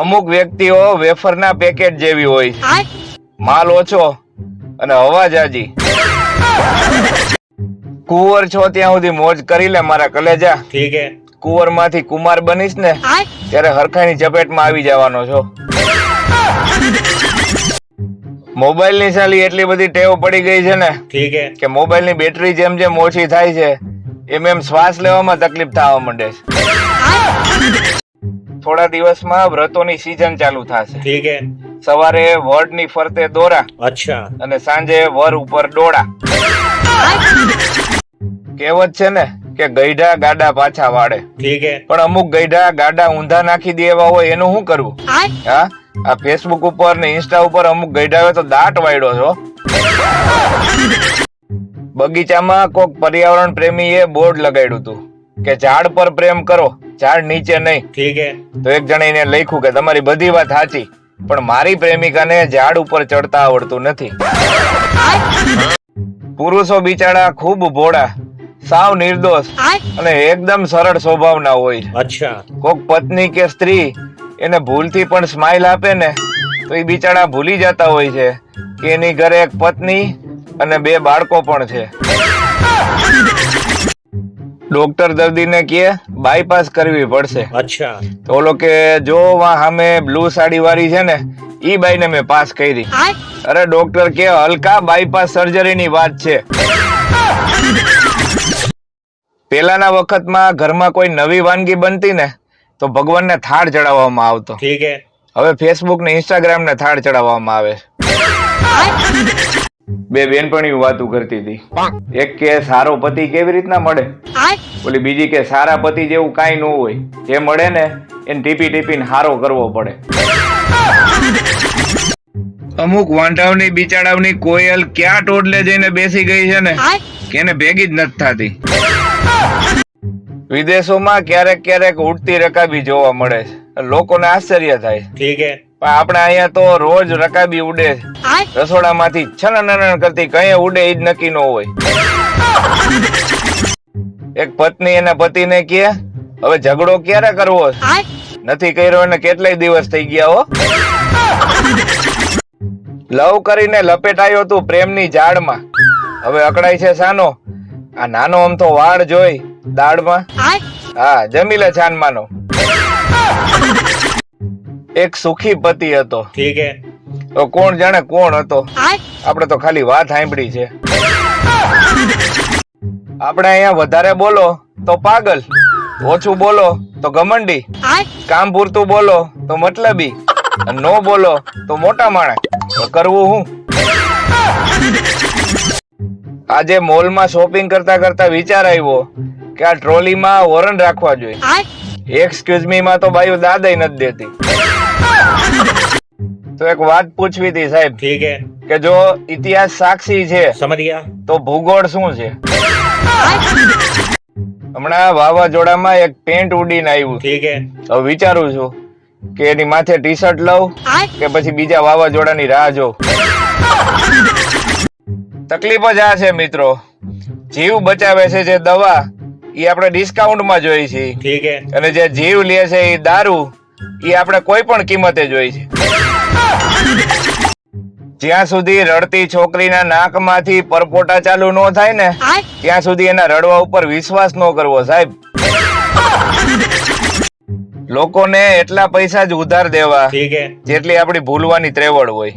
અમુક વ્યક્તિઓ વેફરના પેકેટ જેવી હોય. માલ ઓછો અને હવા જાજી કુંવર છો ત્યાં સુધી મોજ કરી લે મારા કલેજા. ઠીક હે. કુંવરમાંથી કુમાર બનીશ ને ત્યારે હરખાની ચપેટમાં આવી જવાનો છો. મોબાઈલની સાલી એટલી બધી ટેવ પડી ગઈ છે ને ઠીક હે. કે મોબાઈલની બેટરી જેમ જેમ ઓછી થાય છે એમ એમ શ્વાસ લેવામાં તકલીફ થવા માંડે છે. થોડા દિવસમાં વ્રતોની સીઝન ચાલુ થશે. ઠીક હે. સવારે વડની ફરતે દોરા અચ્છા. અને સાંજે વર ઉપર ડોળા. કહેવત છે ને કે ગઈઢા ગાડા પાછા વાળે. ઠીક પણ અમુક ગઈઢા ગાડા ઊંધા નાખી દેવા હોય એનું શું કરવું? હા? આ ફેસબુક ઉપર ને ઇન્સ્ટા ઉપર અમુક ગઈઢાવે તો દાટ વાળ્યો છો. બગીચામાં કોક પર્યાવરણ પ્રેમીએ બોર્ડ લગાડ્યું હતું કે ઝાડ પર પ્રેમ કરો. ઝાડ નીચે નહીં. ઠીક તો એક જણે લખ્યું કે તમારી બધી વાત સાચી પણ મારી પ્રેમિકાને ઝાડ ઉપર ચડતા આવડતું નથી. પુરુષો બિચારા ખૂબ ભોળા સાવ નિર્દોષ અને એકદમ સરળ સ્વભાવના હોય અચ્છા. કોક પત્ની કે સ્ત્રી એને ભૂલથી પણ સ્માઇલ આપે ને તો એ બિચારા ભૂલી જતા હોય છે કે એની ઘરે એક પત્ની અને બે બાળકો પણ છે. ડોક્ટર દર્દી ને કે બાયપાસ કરવી પડશે. અચ્છા. તો ઓલો કે જો સામે બ્લુ સાડી વાળી છે ને ઈ બાઈને મેં પાસ કરી. અરે ડોક્ટર કે હલકા બાયપાસ સર્જરી ની વાત છે. પેલાના વખતમાં ઘરમાં કોઈ નવી વાનગી બનતી ને તો ભગવાનને થાળ ચડાવવામાં આવતો. હવે ફેસબુક ને ઇન્સ્ટાગ્રામ ને થાળ ચડાવવામાં આવે. બે બેનપણીઓ વાતું કરતી હતી. એક કે સારો પતિ કેવી રીતના મળે? ઓલી બીજી કે સારા પતિ જેવું કાંઈ ન હોય. જે મળે ને એને ટીપી ટીપીને હારો કરવો પડે. અમુક વાંઢાવની બિચારાવની કોયલ ક્યાં ટોટલે જઈને બેસી ગઈ છે ને? કેને ભેગી જ નથી થતી. વિદેશોમાં ક્યારેક ક્યારેક ઉડતી રકાબી જોવા મળે છે. લોકોને આશ્ચર્ય થાય ઠીક પણ આપણે અહીંયા તો રોજ રકાબી ઉડે. છે રસોડામાંથી છનનન કરતી કઈ ઉડે એ જ નક્કી ન હોય. એક પત્ની એના પતિને કહે હવે ઝઘડો ક્યારે કરવો? નથી કર્યો એને કેટલાય દિવસ થઈ ગયા હો. લવ કરીને લપેટાયો તું પ્રેમની ઝાડમાં. હવે અકળાય છે સાનો. આ નાનો આમ તો વાળ જોઈ દાળમાં હા જમી લે છાનમાનો એક સુખી પતિ હતો. ઠીક હે. તો કોણ જાણે કોણ હતો? આપણે તો ખાલી વાત સાંભળી છે. આપણે અહીંયા વધારે બોલો તો પાગલ ઓછું બોલો તો ગમંડી કામ પૂરતું બોલો તો મતલબી નો બોલો તો મોટા માણસ. કરવું હું? આજે મોલમાં શોપિંગ કરતા કરતા વિચાર આવ્યો કે આ ટ્રોલીમાં વોરન રાખવા જોઈએ. એક્સક્યુઝ મી માં તો બાયો દાદા નથી દેતી. તો એક વાત પૂછવી હતી સાહેબ. ઠીક હે. કે જો ઇતિહાસ સાક્ષી છે સમજ તો ભૂગોળ શું છે? હમણાં વાવાઝોડામાં એક પેન્ટ ઉડીને આવ્યું. ઠીક હે. હવે વિચારું છું કે એની માથે ટી શર્ટ લઉં કે પછી બીજા વાવાઝોડાની રાહ જો તકલીફ જ આ છે મિત્રો. જીવ બચાવે છે જે દવા એ આપણે ડિસ્કાઉન્ટમાં જોઈ છે. અને જે જીવ લે છે એ દારૂ એ આપણે કોઈ પણ કિંમતે જોઈ છે. જ્યાં સુધી રડતી છોકરીના નાકમાંથી પરપોટા ચાલુ ન થાય ને ત્યાં સુધી એના રડવા ઉપર વિશ્વાસ ન કરવો સાહેબ. લોકોને એટલા પૈસા જ ઉધાર દેવા જેટલી આપણી ભૂલવાની ત્રેવડ હોય.